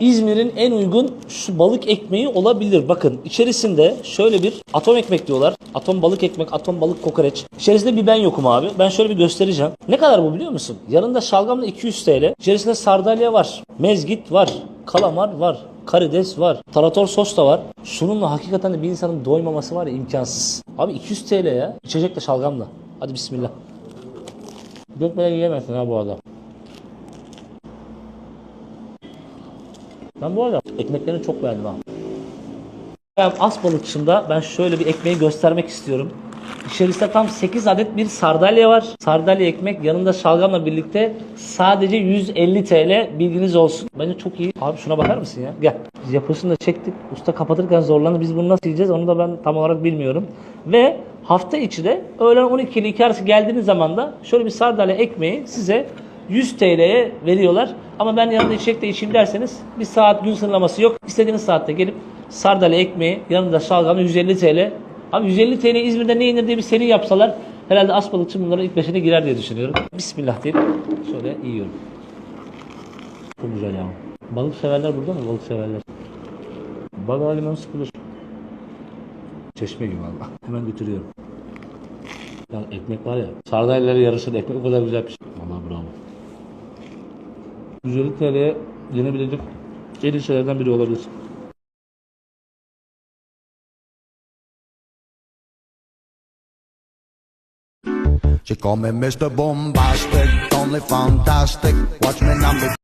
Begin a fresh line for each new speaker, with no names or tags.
İzmir'in en uygun şu balık ekmeği olabilir. Bakın içerisinde şöyle bir atom ekmek diyorlar. Atom balık ekmek, atom balık kokoreç. İçerisinde bir ben yokum abi. Ben şöyle bir göstereceğim. Ne kadar bu biliyor musun? Yanında şalgamla 200 TL. İçerisinde sardalya var. Mezgit var. Kalamar var. Karides var. Tarator sos da var. Şununla hakikaten de bir insanın doymaması var ya imkansız. Abi 200 TL ya. İçecek şalgamla. Hadi bismillah. Dökmeden yiyemezsin ha bu arada. Ben bu arada ekmeklerini çok beğendim ha. Ben as balıkçında ben şöyle bir ekmeği göstermek istiyorum. İçerisinde tam 8 adet bir sardalya var. Sardalya ekmek yanında şalgamla birlikte sadece 150 TL bilginiz olsun. Bence çok iyi. Abi şuna bakar mısın ya? Gel. Biz yapısını da çektik. Usta kapatırken zorlandı. Biz bunu nasıl yiyeceğiz onu da ben tam olarak bilmiyorum. Ve hafta içi de öğlen 12 ile 2 arası geldiğiniz zaman da şöyle bir sardalya ekmeği size 100 TL'ye veriyorlar. Ama ben yanında içecek de içeyim derseniz bir saat gün sınırlaması yok. İstediğiniz saatte gelip sardalya ekmeği yanında şalgamı 150 TL. Abi 150 TL İzmir'de ne yenir diye bir seri yapsalar herhalde Asbalıkçı bunların ilk beşine girer diye düşünüyorum. Bismillah deyip şöyle yiyorum. Çok güzel ya. Balık severler burada mı? Balık severler. Balığa limon sıkılır. Çeşme gibi valla. Hemen götürüyorum. Ya ekmek var ya. Sardalyaları yarışır. Ekmek o kadar güzel bravo. 150 TL'ye yenebilecek en iyi şeylerden biri olabilir.
She call me Mr. Bombastic, only fantastic. Watch me now